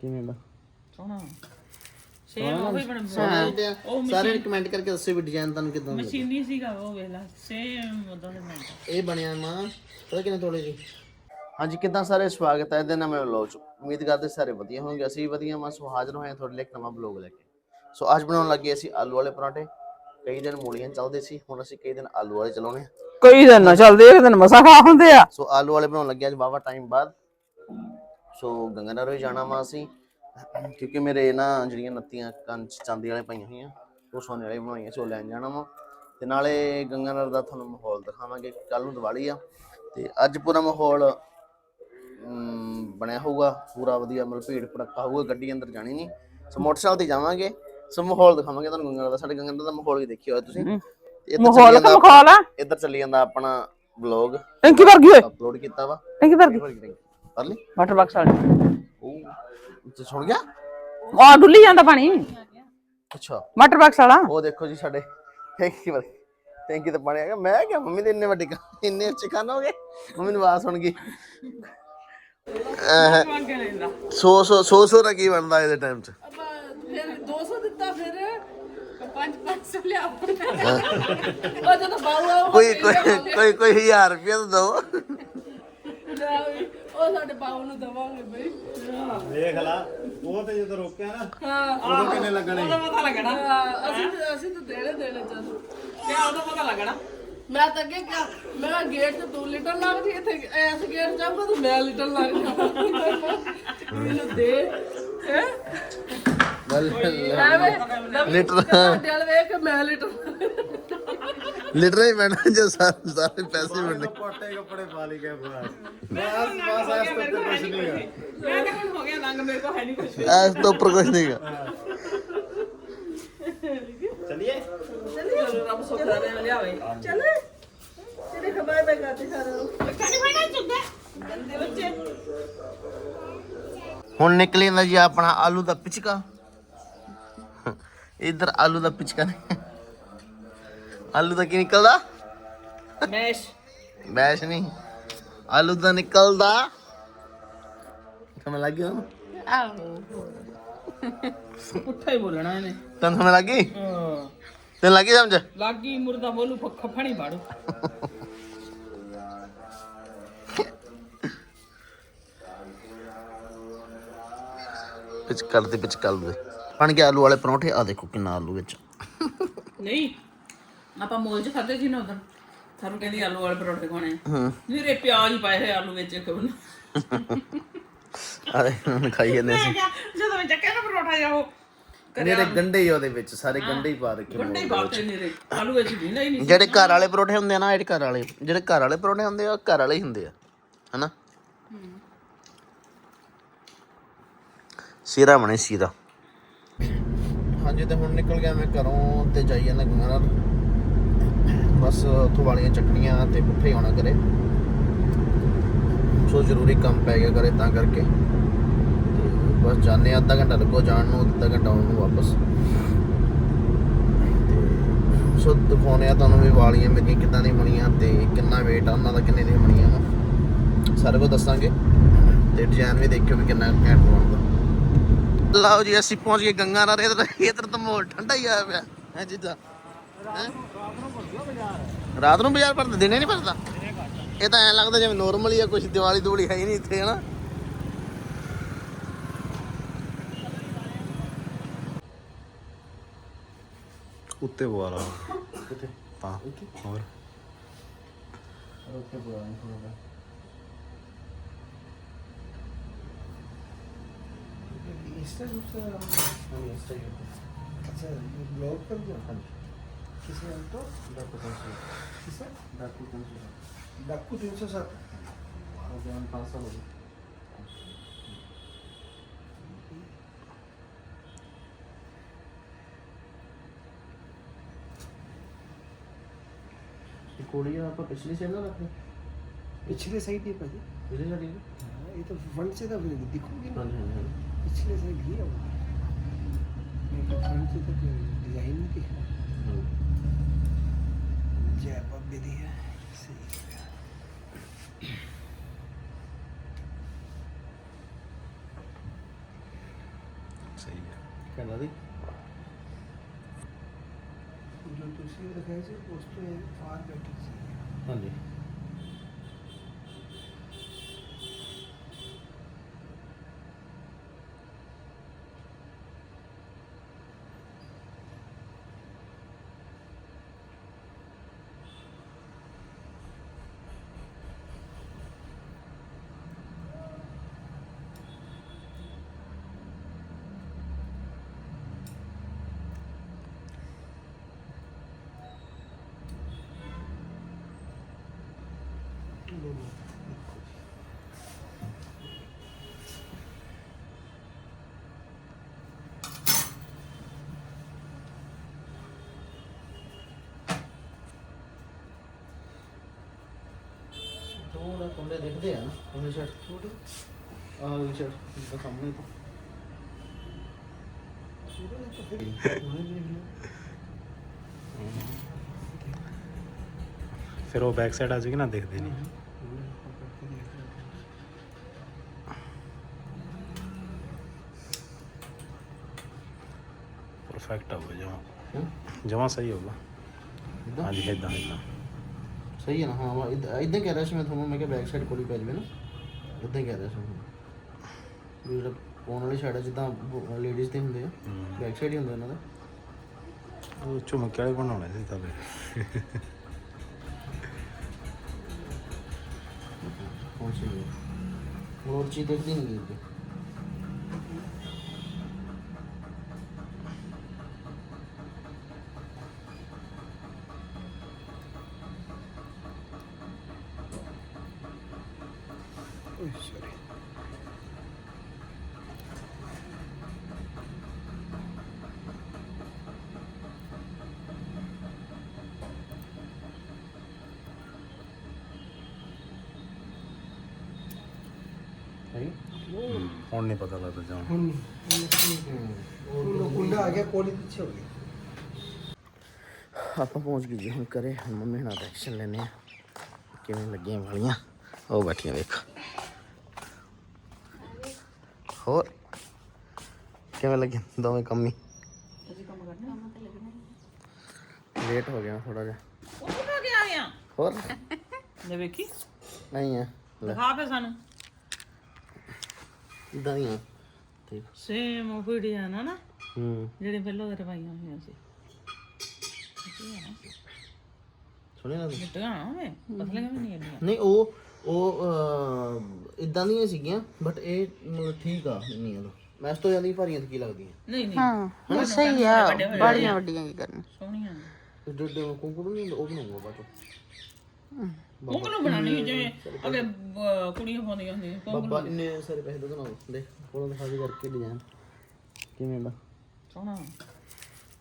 ਕਿਵੇਂ ਦਾ ਸੋਹਣਾ। ਸੇਮ ਉਹ ਹੀ ਬਣ ਸਾਰੇ ਕਮੈਂਟ ਕਰਕੇ ਦੱਸਿਓ ਵੀ ਡਿਜ਼ਾਈਨ ਤੁਹਾਨੂੰ ਕਿਦਾਂ ਦਾ ਮਸ਼ੀਨੀ ਸੀਗਾ ਉਹ ਵੇਲਾ ਸੇਮ ਉਦਾਂ ਦੇ ਬਣਦਾ ਇਹ ਬਣਿਆ ਮਾਂ ਪਤਾ ਕਿੰਨੇ ਤੋਲੇ ਜੀ ਹਾਂਜੀ ਕਿਦਾਂ ਸਾਰੇ ਸਵਾਗਤ ਹੈ ਇਹਦੇ ਨਾਲ ਮੈਂ ਵਲੌਗ ਚ। ਉਮੀਦ ਕਰਦੇ ਸਾਰੇ ਵਧੀਆ ਹੋਣਗੇ। ਅਸੀਂ ਵੀ ਵਧੀਆ ਮਾਂ ਸੋ ਹਾਜ਼ਰ ਹੋਏ ਹਾਂ ਤੁਹਾਡੇ ਲਈ ਇੱਕ ਨਵਾਂ ਵਲੌਗ ਲੈ ਕੇ। ਸੋ ਅੱਜ ਬਣਾਉਣ ਲੱਗੇ ਅਸੀਂ ਆਲੂ ਵਾਲੇ ਪਰਾਂਠੇ। ਕਈ ਦਿਨ ਮੂਲੀਆਂ ਚੱਲਦੇ ਸੀ ਹੁਣ ਅਸੀਂ ਕਈ ਦਿਨ ਆਲੂ ਵਾਲੇ ਚਲਾਉਣੇ ਆ। ਕਈ ਦਿਨ ਨਾ ਚੱਲਦੇ ਇੱਕ ਦਿਨ ਮਸਾ ਖਾ ਹੁੰਦੇ ਆ। ਸੋ ਆਲੂ ਵਾਲੇ ਬਣਾਉਣ ਲੱਗੇ ਅੱਜ ਵਾਵਾ ਟਾਈਮ ਬਾਅਦ। ਸੋ ਗੰਗਾਨਗਰ ਵੀ ਜਾਣਾ ਵਾ ਅਸੀਂ। ਕਿਉਂਕਿ ਮੇਰੇ ਨਾ ਜਿਹੜੀਆਂ ਨੱਤੀਆਂ ਕੰਨ ਚ ਚਾਂਦੀ ਵਾਲੇ ਪਈਆਂ ਹੋਈਆਂ ਉਹ ਸੋਨੇ ਵਾਲੇ ਬਣਾਈਆਂ ਸੋ ਲੈਣ ਜਾਣਾ ਵਾ। ਤੇ ਨਾਲੇ ਗੰਗਾਨਗਰ ਦਾ ਤੁਹਾਨੂੰ ਮਾਹੌਲ ਦਿਖਾਵਾਂਗੇ ਕੱਲ ਨੂੰ ਦੀਵਾਲੀ ਆ। ਤੇ ਅੱਜ ਪੂਰਾ ਮਾਹੌਲ ਬਣਿਆ ਹੋਊਗਾ ਪੂਰਾ ਵਧੀਆ ਮਤਲਬ ਭੀੜ ਭੜੱਕਾ ਹੋਊਗਾ ਗੱਡੀ ਅੰਦਰ ਜਾਣੀ ਨਹੀਂ। ਸੋ ਮੋਟਰਸਾਈਕਲ ਤੇ ਜਾਵਾਂਗੇ ਸੋ ਮਾਹੌਲ ਦਿਖਾਵਾਂਗੇ ਤੁਹਾਨੂੰ ਗੰਗਾਨਗਰ ਦਾ। ਸਾਡੇ ਗੰਗਾਨਗਰ ਦਾ ਮਾਹੌਲ ਵੀ ਦੇਖਿਓ ਤੁਸੀਂ। ਮਾਹੌਲ ਕਾ ਮਖੌਲ ਆ। ਇੱਧਰ ਚੱਲੀ ਜਾਂਦਾ ਆਪਣਾ ਵਲੌਗ ਟੈਂਕੀ ਓਏ। ਅਪਲੋਡ ਕੀਤਾ ਵਾ। ਟੈਂਕੀ ਭਰ ਗਈ ਕਰ ਲਈ ਵਾਟਰ ਬਾਕਸ ਵਾਲੀ। ਉਹ ਤੇ ਸੁਣ ਗਿਆ? ਆ ਡੁੱਲੀ ਜਾਂਦਾ ਪਾਣੀ। ਅੱਛਾ। ਵਾਟਰ ਬਾਕਸ ਵਾਲਾ। ਉਹ ਦੇਖੋ ਜੀ ਸਾਡੇ ਟੈਂਕੀ ਵਾਲੇ ਟੈਂਕੀ ਤੇ ਪਾਣੀ ਆ ਗਿਆ ਮੈਂ ਕਿਹਾ ਮੰਮੀ ਦੇ ਇੰਨੇ ਵੱਡੇ ਕੰਨ ਇੰਨੇ ਉੱਚੇ ਕੰਨ ਹੋ ਗਏ ਮੰਮੀ ਨੂੰ ਆਵਾਜ਼ ਸੁਣ ਗਈ। ਸੌ ਸੌ ਸੌ ਸੌ ਦਾ ਕੀ ਬਣਦਾ ਇਹਦੇ ਟਾਈਮ 'ਚ? ਫਿਰ 200 ਦਿੱਤਾ ਫਿਰ। 5-500 ਲਿਆ ਉਹ ਜਦੋਂ ਕੋਈ ਕੋਈ ਕੋਈ ਕੋਈ 1000 ਰੁਪਏ ਤਾਂ ਦੋ ਉਹ ਸਾਡੇ ਬਾਊ ਨੂੰ ਦਵਾਂਗੇ ਬਈ। ਦੇਖ ਲਾ ਉਹ ਤੇ ਜਦੋਂ ਰੋਕਿਆ ਨਾ ਹਾਂ। ਉਦੋਂ ਕਿੰਨੇ ਲੱਗਣੇ? ਉਦੋਂ ਪਤਾ ਲੱਗਣਾ। ਹਾਂ, ਅਸੀਂ ਤਾਂ- ਅਸੀਂ ਤਾਂ ਦੇਣੇ ਦੇਣੇ ਚੱਲ। ਤੇ ਉਦੋਂ ਪਤਾ ਲੱਗਣਾ। ਮੈਂ ਤਾਂ ਅੱਗੇ ਕਿਹਾ ਮੈਂ ਕਿਹਾ ਗੇਟ ਤੇ 2 ਲੀਟਰ ਲੱਗਦੀ ਇੱਥੇ ਐਸ ਗੇਟ ਜਾਊਗਾ ਤਾਂ ਮੈਂ ਲੀਟਰ ਲੱਗ ਮੈਨੂੰ ਦੇ। ਹੈ? ਲੀਟਰ। ਤੁਹਾਡੇ ਵਾਲ ਵੇਖ ਕੇ ਮੈਂ ਲੀਟਰ ਲੀਟਰ ਹੀ ਮੈਨਾਂ ਜੋ ਸਾਰੇ ਸਾਰੇ ਪੈਸੇ ਮਿਲਣੇ ਪੋਟੇ ਕੱਪੜੇ ਪਾ ਲਈ ਗਏ ਬਸ ਬਸ ਬਸ ਐਸ ਤੋਂ ਉੱਤੇ ਕੁਝ ਨਹੀਂ ਹੈ ਮੈਂ ਤਾਂ ਹੁਣ ਹੋ ਗਿਆ ਲੰਗ ਮੇਰੇ ਕੋਲ ਹੈ ਨਹੀਂ ਕੁਝ ਐਸ ਤੋਂ ਉੱਪਰ ਕੁਝ ਨਹੀਂਗਾ ਚਲਿਏ? ਚਲੋ ਰੱਬ ਸੁੱਖ ਦੇ ਲਿਆਵੇ। ਚਲੇ ਤੇਰੇ ਖਬਰ ਮੈਂ ਕਰਦੀ ਸਾਰਾ ਕੰਨੀ ਫੜਾ ਚੁੱਕੇ ਗੰਦੇ ਬੱਚੇ। ਹੁਣ ਨਿਕਲ ਜਾਂਦਾ ਜੀ ਆਪਣਾ ਆਲੂ ਦਾ ਪਿਚਕਾ। ਇਧਰ ਆਲੂ ਦਾ ਪਿਚਕਾ। ਨੇ ਆਲੂ ਦਾ ਕੀ ਨਿਕਲਦਾ? ਮੈਸ਼। ਮੈਸ਼ ਨਹੀਂ। ਆਲੂ ਦਾ ਨਿਕਲਦਾ। ਸਮਝ ਲੱਗ ਗਿਆ ਆਹੋ। ਪੁੱਠਾ ਹੀ ਬੋਲਣਾ ਇਹਨੇ। ਤੈਨੂੰ ਸਮਝ ਲੱਗ ਤੈਨੂੰ ਲੱਗੀ ਸਮਝ? ਲਾਗੀ ਮੁਰਦਾ ਬੋਲੂ ਖਫਣੀ ਬਾੜੂ ਪਿਚ ਕਰਦੇ ਪਿਚ ਕਰਦੇ ਬਣ ਗਿਆ ਆਲੂ ਵਾਲੇ ਪਰੌਂਠੇ ਆ ਦੇਖੋ ਕਿੰਨਾ ਆਲੂ ਵਿੱਚ। ਨਹੀਂ। ਆਪਾਂ ਮੋਲ ਚ ਖਾਦੇ ਸੀ ਨਾ ਉਦੋਂ ਸਾਨੂੰ ਕਹਿੰਦੀ ਆਲੂ ਵਾਲੇ ਪਰੌਂਠੇ ਖਾਣੇ ਹਾਂ। ਮੇਰੇ ਪਿਆਜ਼ ਹੀ ਪਾਏ ਹੋਏ ਆਲੂ ਵਿੱਚ ਇੱਕ ਬਣ ਹੁਣ ਖਾਈ ਜਾਂਦੇ ਸੀ ਜਦੋਂ ਮੈਂ ਚੱਕਿਆ ਨਾ ਪਰੌਂਠਾ ਜਾ ਉਹ ਮੇਰੇ ਗੰਡੇ ਹੀ ਉਹਦੇ ਵਿੱਚ ਸਾਰੇ ਗੰਡੇ ਹੀ ਪਾ ਰੱਖੇ ਗੰਡੇ ਹੀ ਬਾਤੇ ਮੇਰੇ ਆਲੂ ਵਿੱਚ ਵੀ ਨਹੀਂ ਨਹੀਂ। ਜਿਹੜੇ ਘਰ ਵਾਲੇ ਪਰੌਂਠੇ ਹੁੰਦੇ ਆ ਨਾ ਜਿਹੜੇ ਘਰ ਵਾਲੇ ਜਿਹੜੇ ਘਰ ਵਾਲੇ ਪਰੌਂਠੇ ਹੁੰਦੇ ਆ ਘਰ ਵਾਲੇ ਹੀ ਹੁੰਦੇ ਆ ਹਨਾ? ਸੀਰਾ ਬਣੇ ਸੀਰਾ ਹਾਂਜੀ ਤੇ ਹੁਣ ਨਿਕਲ ਗਿਆ ਮੈਂ ਘਰੋਂ ਤੇ ਜਾਈ ਜਾਂਦਾ ਗੰਗਾਨਗਰ ਬਸ ਉੱਥੋਂ ਵਾਲੀਆਂ ਚਟਣੀਆਂ ਤੇ ਪੁੱਠੇ ਆਉਣਾ ਕਰੇ ਸੋ ਜ਼ਰੂਰੀ ਕੰਮ ਪੈ ਗਿਆ ਕਰੇ ਤਾਂ ਕਰਕੇ। ਬਸ ਜਾਣੇ ਅੱਧਾ ਘੰਟਾ ਲੱਗੋ ਜਾਣ ਨੂੰ, ਅੱਧਾ ਘੰਟਾ ਆਉਣ ਨੂੰ ਵਾਪਸ। ਸੋ ਦਿਖਾਉਣੇ ਆ ਤੁਹਾਨੂੰ ਵੀ ਵਾਲੀਆਂ ਮੇਰੀਆਂ ਕਿੱਦਾਂ ਦੀ ਬਣੀਆਂ ਤੇ ਕਿੰਨਾ weight ਆ, ਉਹਨਾਂ ਦਾ ਕਿੰਨੇ ਦੀਆਂ ਬਣੀਆਂ ਵਾ। ਸਾਰੇ ਕੁਝ ਦੱਸਾਂਗੇ। ਤੇ ਡਿਜ਼ਾਈਨ ਵੀ ਦੇਖਿਓ ਵੀ ਕਿੰਨਾ ਘੈਂਟ ਬਣਦਾ। ਲਓ ਜੀ, ਅਸੀਂ ਪਹੁੰਚ ਗਏ ਗੰਗਾ ਨਗਰ ਇਧਰ ਇਧਰ ਤਾਂ ਮਾਹੌਲ ਠੰਡਾ ਹੀ ਆਇਆ ਪਿਆ। ਹੈ, ਜਿੱਦਾਂ ਰਾਤ ਨੂੰ ਬਾਜ਼ਾਰ ਭਰਦਾ ਦਿਨੇ ਨਹੀਂ ਭਰਦਾ? ਇਹ ਤਾਂ ਐ ਲੱਗਦਾ ਜਿਵੇਂ ਨੋਰਮਲ ਹੀ ਆ ਕੁਝ ਦੀਵਾਲੀ ਦੂਲੀ ਹੈ ਹੀ ਨਹੀਂ ਇੱਥੇ ਹਨਾ? ਉੱਤੇ ਬੁਆਰਾ ਕਿੱਥੇ ਤਾਂ ਹੋਰ? ਉੱਤੇ ਬੁਆਰਾ ਨਹੀਂ ਹੋਣਾ ਇਸ ਤਰ੍ਹਾਂ ਉਸ ਤਰ੍ਹਾਂ ਇਸ ਤਰ੍ਹਾਂ ਅੱਛਾ ਬਲੌਗ ਕਰ ਦਿਓ ਹਾਂਜੀ। किसे ऑल्टो डाकू तीन सौ किसे? डाकू तीन सौ डाकू तीन सौ सात। पाँच साल हो गए कोड़ी आपका पिछली साइड ना रखनी पिछले साइड नहीं पाजी पिछले साइड हाँ, नहीं ये तो फ्रंट हाँ हाँ तो से था तो दिखोगी ना। पिछले साइड ही है वो। फ्रंट से तो डिज़ाइन की दिख रहा ਜੈ ਬਾਬੇ ਦੀ ਹੈ। ਸਹੀ ਸਹੀ ਹੈ। ਕਹਿੰਦਾ ਦੀ ਜੋ ਤੁਸੀਂ ਦਿਖਾਇਆ ਸੀ ਉਸ ਤੋਂ ਫਾਰ ਬੈਠੀ ਸੀ। ਹਾਂਜੀ। ਥੋੜਾ ਕੁੰਡੇ ਦਿਖਦੇ ਆ ਨਾ ਉਹਨੇ ਸ਼ਰਟ ਥੋੜੇ ਆਹ ਵੀ ਸ਼ਰਟ ਦਾ ਸਾਹਮਣੇ ਤੋਂ। ਫਿਰ ਉਹ ਬੈਕ ਸਾਈਡ ਆ ਜਾਏਗੀ ਨਾ ਦਿਖਦੇ ਨਹੀਂ ਪਰਫੈਕਟ ਹੋਗਾ ਜਮਾ। ਜਮਾ ਸਹੀ ਹੋਗਾ ਹਾਂਜੀ ਇਦਾਂ ਇਦਾਂ ਸਹੀ ਹੈ ਨਾ ਹਾਂ ਵਾ, ਇੱਦਾਂ ਇੱਦਾਂ ਕਹਿ ਰਿਹਾ ਸੀ ਮੈਂ ਤੁਹਾਨੂੰ ਮੈਂ ਕਿਹਾ ਬੈਕ ਸਾਈਡ ਕੋਲ ਹੀ ਪੈ ਜਾਵੇ ਨਾ। ਇੱਦਾਂ ਹੀ ਕਹਿ ਰਿਹਾ ਸੀ ਮੈਂ। ਵੀ ਜਿਹੜਾ ਪਾਉਣ ਵਾਲੀ ਸਾਈਡ ਜਿੱਦਾਂ ਲੇਡੀਜ਼ ਦੇ ਹੁੰਦੇ ਆ ਬੈਕ ਸਾਈਡ ਹੀ ਹੁੰਦੇ ਉਹਨਾਂ ਦੇ। ਉਹ ਝੁਮਕੇ ਵਾਲੇ ਬਣਾਉਣੇ ਸੀ ਤਾਂ ਫਿਰ। ਇਹ? ਹੁਣ ਹੋਰ ਚੀਜ਼ ਦੇਖਦੀ ਨਹੀਂ ਗਈ। ਹੁਣ ਨਹੀਂ ਪਤਾ ਲੱਗਦਾ ਜਮਾ ਹੁਣ ਉਹ ਕੁੰਡਾ ਆ ਗਿਆ ਕੋਲੀ ਪਿੱਛੇ ਹੋ ਗਿਆ ਆਪਾਂ ਪਹੁੰਚ ਗਏ ਜੀ ਹੁਣ ਕਰੇ ਹੁਣ ਮੰਮੀ ਨਾਲ ਐਕਸ਼ਨ ਲੈਨੇ ਆ ਕਿਵੇਂ ਲੱਗੀਆਂ ਵਾਲੀਆਂ ਉਹ ਬੈਠੀਆਂ ਵੇਖ। ਹੋਰ? ਕਿਵੇਂ ਲੱਗੇ ਦੋਵੇਂ ਕੰਮੀ? ਲੇਟ ਹੋ ਗਿਆ ਥੋੜਾ ਜਿਹਾ। ਉਹ ਕਿੱਥੇ ਗਿਆ ਆ ਹੋਰ? ਲੈ ਵੇਖੀ। ਨਹੀਂ ਆ। ਦਿਖਾ ਫੇ ਸਾਨੂੰ। ਇਦਾਂ ਹੀ ਆ ਠੀਕ ਸੇਮ ਉਹ ਵੀਡੀਓ ਨਾ ਨਾ ਹੂੰ। ਜਿਹੜੇ ਪਹਿਲਾਂ ਤੇਰੇ ਪਾਈਆਂ ਹੋਈਆਂ ਸੀ। ਸੁਣਿਆ ਨਾ ਤੁਸੀਂ? ਮਿੱਟੀਆਂ ਨਾ ਵੇ ਪਤਲੀਆਂ ਵੀ ਨਹੀਂ ਇੰਨੀਆਂ ਨਹੀਂ ਉਹ ਉਹ ਇਦਾਂ ਦੀਆਂ ਸੀਗੀਆਂ ਬਟ ਇਹ ਮਤਲਬ ਠੀਕ ਆ ਨਹੀਂ ਆ ਮੈਂ ਇਸ ਤੋਂ ਜ਼ਿਆਦਾ ਹੀ ਭਾਰੀਆਂ ਤੇ ਕੀ ਲੱਗਦੀਆਂ? ਨਹੀਂ ਨਹੀਂ। ਹਾਂ ਸਹੀ ਆ ਬੜੀਆਂ ਵੱਡੀਆਂ ਕੀ ਕਰਨ ਸੋਹਣੀਆਂ ਡੱਡੇ ਕੁੰਕੜੂ ਨਹੀਂ ਉਹ ਬਣਾਉਂਗਾ ਬਾਅਦ ਚੋਂ। ਉਹ ਕਿਨੂੰ ਬਣਾਣੀ ਜਿਵੇਂ ਅਗੇ ਬ- ਕੁੜੀਆਂ ਪਾਉਂਦੀਆਂ ਹੁੰਦੀਆਂ ਬਾਬਾ ਇੰਨੇ ਸਾਰੇ ਪੈਸੇ ਦੋ ਨਾ ਦੇ ਕੋਲੋਂ ਦਿਖਾ ਕੇ ਕਰਕੇ ਡਿਜ਼ਾਈਨ। ਕਿਵੇਂ ਦਾ? ਸੋਹਣਾ।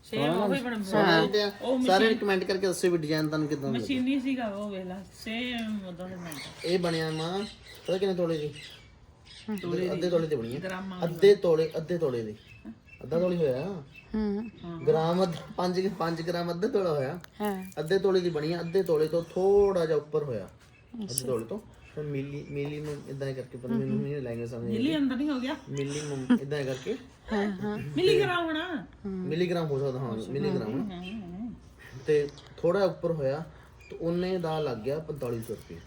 ਸੇਮ ਉਹ ਹੀ ਬਣ ਸਾਰੇ ਤੇ ਸਾਰੇ ਕਮੈਂਟ ਕਰਕੇ ਦੱਸੋ ਵੀ ਡਿਜ਼ਾਈਨ ਤੁਹਾਨੂੰ ਕਿਦਾਂ ਦਾ ਮਸ਼ੀਨੀ ਸੀਗਾ ਉਹ ਵੇਲਾ ਸੇਮ ਉਦਾਂ ਦੇ ਬਣਦਾ ਇਹ ਬਣਿਆ ਮਾਂ ਪਤਾ ਕਿੰਨੇ ਤੋਲੇ ਦੀ? ਅੱਧੇ- ਤੋਲੇ ਤੇ ਬਣੀ ਹੈ। ਗ੍ਰਾਮਾਂ ਅੱਧੇ ਤੋਲੇ ਅੱਧੇ ਤੋਲੇ ਦੀ। ਅੱਧਾ ਤੋਲੇ ਹੋਇਆ। ਹੂੰ। ਗ੍ਰਾਮ 5 5 ਗ੍ਰਾਮ ਅੱਧੇ ਤੋਲਾ ਹੋਇਆ। ਹਾਂ। ਅੱਧੇ ਤੋਲੇ ਦੀ ਬਣੀ ਆ ਅੱਧੇ ਤੋਲੇ ਤੋਂ ਥੋੜਾ ਜਿਹਾ ਉੱਪਰ ਹੋਇਆ। ਅੱਧੇ ਤੋਲੇ ਤੋਂ। ਫਿਰ ਮਿਲੀ ਮਿਲੀ ਨੂੰ ਇਦਾਂ ਕਰਕੇ ਪਰ ਮੈਨੂੰ ਨਹੀਂ ਲਾਏਗੇ ਸਮਝ ਮਿਲੀ ਅੰਦਰ ਨਹੀਂ ਹੋ ਗਿਆ? ਮਿਲੀ ਨੂੰ ਇਦਾਂ ਕਰਕੇ। ਮਿਲੀ ਗ੍ਰਾਮ ਹੋਣਾ? ਮਿਲੀਗ੍ਰਾਮ ਹੋ ਸਕਦਾ ਹਾਂ ਮਿਲੀਗ੍ਰਾਮ ਤੇ ਥੋੜਾ ਉੱਪਰ ਹੋਇਆ ਤੇ ਉਹਨੇ ਦਾ ਲੱਗ ਗਿਆ 4500 ਰੁਪਏ।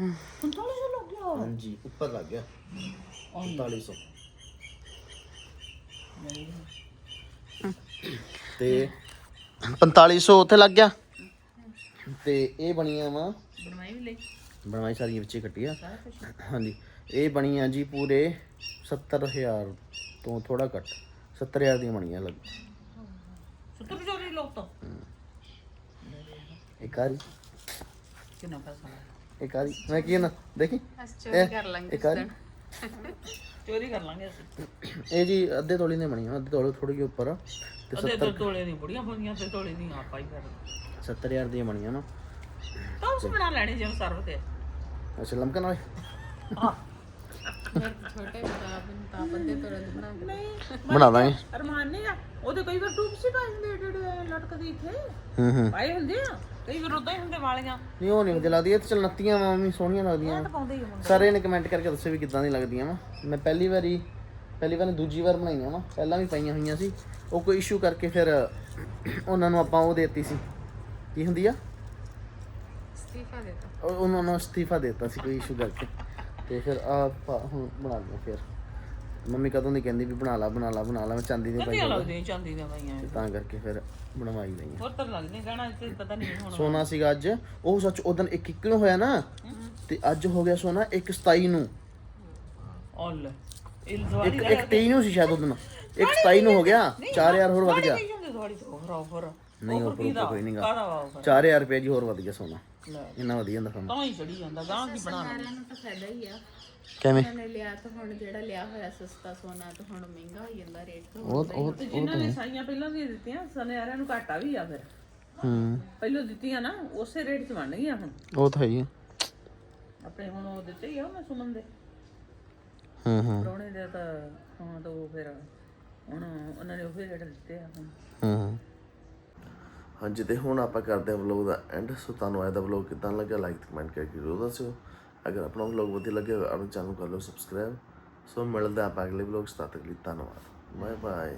ਹੁਣ ਥੋੜਾ ਜਿਹਾ ਲੱਗ ਗਿਆ? ਹਾਂਜੀ ਉੱਪਰ ਲੱਗ ਗਿਆ। 4500 ਤੇ 4500 ਉੱਥੇ ਲੱਗ ਗਿਆ। ਤੇ ਇਹ ਬਣੀਆਂ ਵਾ। ਬਣਵਾਈ ਵੀ ਲਈ। ਬਣਵਾਈ ਸਾਰੀ ਵਿੱਚੇ ਕੱਟੀ ਆ। ਹਾਂਜੀ ਇਹ ਬਣੀਆਂ ਜੀ ਪੂਰੇ 70000 ਤੋਂ ਥੋੜਾ ਘੱਟ 70000 ਦੀਆਂ ਬਣੀਆਂ ਲੱਗ ਸੁਤਰ ਜੋਰੀ ਲੋਕ ਤਾਂ। ਇੱਕ ਆਰੀ ਕਿੰਨਾ ਪੈਸਾ? ਇੱਕ ਆਰੀ ਮੈਂ ਕੀ ਨਾ ਦੇਖੀ? ਚੋਰੀ ਕਰ ਲਾਂਗੇ ਇੱਕ ਆਰੀ ਚੋਰੀ ਕਰ ਲਾਂਗੇ ਅਸੀਂ। ਇਹ ਜੀ ਅੱਧੇ ਤੋਲੇ ਦੀਆਂ ਬਣੀਆਂ ਅੱਧੇ ਤੋਲੇ ਥੋੜੀ ਜਿਹੀ ਉੱਪਰ ਆ ਤੇ ਅੱਧੇ ਤੋਂ ਤੋਲੇ ਦੀ ਬੁੜੀਆਂ ਪਾਉਂਦੀਆਂ ਤੇ ਤੋਲੇ ਦੀ ਆਪਾਂ ਹੀ ਕਰ 70000 ਦੀਆਂ ਬਣੀਆਂ ਨਾ। ਤਾਂ ਉਸ ਬਣਾ ਲੈਣੀ ਜਿਵੇਂ ਸਰਵ ਤੇ। ਅੱਛਾ ਲਮਕਣ ਵਾਲੇ? ਬਣਾ ਦਾਂਗੇ। ਅਰਮਾਨ ਨਹੀਂ ਆ। ਉਹਦੇ ਕਈ ਵਾਰ ਟੂਬ ਸੀ ਪਾਈ ਹੁੰਦੇ ਜਿਹੜੇ ਲਟਕਦੀ ਇੱਥੇ। ਹੂੰ ਹੂੰ। ਪਾਏ ਹੁੰਦੇ ਆ। ਕਈ ਵਾਰ ਉਦਾਂ ਹੀ ਹੁੰਦੇ ਵਾਲੀਆਂ। ਨਹੀਂ ਉਹ ਨਹੀਂ ਵਧੀਆ ਲੱਗਦੀ ਇਹ ਤਾਂ ਚਲ ਨੱਤੀਆਂ ਵਾ ਮੰਮੀ ਸੋਹਣੀਆਂ ਲੱਗਦੀਆਂ ਪਾਉਂਦੇ ਹੀ ਹੁੰਦੇ ਸਾਰੇ ਨੇ ਕਮੈਂਟ ਕਰਕੇ ਦੱਸੋ ਵੀ ਕਿੱਦਾਂ ਦੀ ਲੱਗਦੀਆਂ ਵਾ। ਮੈਂ ਪਹਿਲੀ ਵਾਰੀ ਪਹਿਲੀ ਵਾਰ ਦੂਜੀ ਵਾਰ ਬਣਾਈਆਂ ਵਾ। ਪਹਿਲਾਂ ਵੀ ਪਈਆਂ ਹੋਈਆਂ ਸੀ। ਉਹ ਕੋਈ ਇਸ਼ੂ ਕਰਕੇ ਫਿਰ ਉਹਨਾਂ ਨੂੰ ਆਪਾਂ ਉਹ ਦੇਤੀ ਸੀ। ਕੀ ਹੁੰਦੀ ਆ? ਅਸਤੀਫਾ ਦੇਤਾ। ਉਹ- ਉਹਨਾਂ ਨੂੰ ਅਸਤੀਫਾ ਦਿੱਤਾ ਸੀ ਕੋਈ ਇਸ਼ੂ ਕਰਕੇ। ਤੇ ਫਿਰ ਆ ਹੁਣ ਬਣਾ ਲਿਆ ਫਿਰ। ਮੰਮੀ ਕਦੋਂ ਦੀ ਕਹਿੰਦੀ ਵੀ ਬਣਾ ਲਾ ਬਣਾ ਲਾ ਬਣਾ ਲਾ ਮੈਂ ਚਾਂਦੀ ਦੀਆਂ ਵਧੀਆ ਪਾਈਆਂ ਲੱਗਦੀਆਂ ਚਾਂਦੀ ਦੀਆਂ ਪਾਈਆਂ ਤੇ ਤਾਂ ਕਰਕੇ ਫਿਰ ਬਣਵਾਈ ਲਈਆਂ ਹੋਰ ਤਾਂ ਲੱਗਦੀਆਂ ਗਾਣਾ ਤੇ ਪਤਾ ਨਹੀਂ ਹੁਣ। ਸੋਨਾ ਸੀਗਾ ਅੱਜ ਉਹ ਸੱਚ ਉਦੋਂ ਇੱਕ ਇੱਕ ਨੂੰ ਹੋਇਆ ਨਾ ਤੇ ਅੱਜ ਹੋ ਗਿਆ ਸੋਨਾ ਇੱਕ 27 ਨੂੰ। ਔਲ ਇਹ ਇੱਕ ਇੱਕ 23 ਨੂੰ ਸੀ ਸ਼ਾਇਦ ਉਦੋਂ ਇੱਕ 27 ਨੂੰ ਹੋ ਗਿਆ 4000 ਹੋਰ ਵੱਧ ਗਿਆ। ਦਵਾਈ ਤੋਂ ਹੋਰ ਆਫਰ ਨਹੀਂ ਉਹ ਉੱਪਰ ਕੋਈ ਨਹੀਂਗਾ ਕਾਦਾ ਵਾ offer? 4000 ਰੁਪਏ ਜੀ ਹੋਰ ਵੱਧ ਗਿਆ ਸੋਨਾ। ਲੈ। ਇੰਨਾ ਵਧੀਆ ਹੁੰਦਾ ਸੋਨਾ। ਤਾਂ ਹੀ ਚੜੀ ਜਾਂਦਾ ਗਾਂ ਕੀ ਬਣਾ ਲਓ ਨੂੰ ਤਾਂ ਫਾਇਦਾ ਹੀ ਆ। ਕਿਵੇਂ? ਨੇ ਲਿਆ ਤਾਂ ਹੁਣ ਜਿਹੜਾ ਲਿਆ ਹੋਇਆ ਸਸਤਾ ਸੋਨਾ ਤਾਂ ਹੁਣ ਮਹਿੰਗਾ ਹੋ ਜਾਂਦਾ ਰੇਟ ਤਾਂ ਉਹ ਉਹ ਤੇ ਜਿਨ੍ਹਾਂ ਨੇ ਸਾਈਆਂ ਪਹਿਲਾਂ ਦੀਆਂ ਦਿੱਤੀਆਂ ਸੁਨਿਆਰਿਆਂ ਨੂੰ ਘਾਟਾ ਵੀ ਆ ਫਿਰ। ਹੂੰ। ਪਹਿਲਾਂ ਦਿੱਤੀਆਂ ਨਾ ਉਸੇ ਰੇਟ 'ਚ ਬਣ ਗਈਆਂ ਹੁਣ। ਉਹ ਤਾਂ ਹੈ ਹੀ ਆ। ਆਪਣੇ ਹੁਣ ਉਹ ਦਿੱਤੇ ਹੀ ਆ ਮੈਂ ਸੁਮਨ ਦੇ। ਹੂੰ ਹੂੰ। ਪ੍ਰਾਹੁਣੇ ਦੇ ਤਾਂ ਹਾਂ ਤਾਂ ਉਹ ਫਿਰ ਹੁਣ ਉਹਨਾਂ ਨੇ ਉਹ ਰੇਟ ਦਿੱਤੇ ਆ ਹੁਣ। ਹੂੰ। ਹਾਂਜੀ, ਤੇ ਹੁਣ ਆਪਾਂ ਕਰਦੇ ਹਾਂ ਵਲੌਗ ਦਾ ਐਂਡ ਸੋ ਤੁਹਾਨੂੰ ਇਹ ਦਾ ਵਲੌਗ ਕਿਦਾਂ ਲੱਗਿਆ? ਲਾਈਕ ਤੇ ਕਮੈਂਟ ਕਰਕੇ ਜ਼ਰੂਰ ਦੱਸਿਓ। ਅਗਰ ਆਪਣਾ ਵਲੌਗ ਵਧੀਆ ਲੱਗਿਆ ਆਪਣੇ ਚੈਨਲ ਕਰ ਲਓ ਸਬਸਕ੍ਰਾਈਬ ਸੋ ਮਿਲਦਾ ਆਪਾਂ ਅਗਲੇ ਵਲੌਗ 'ਚ। ਤੱਕ ਲਈ ਧੰਨਵਾਦ। Bye bye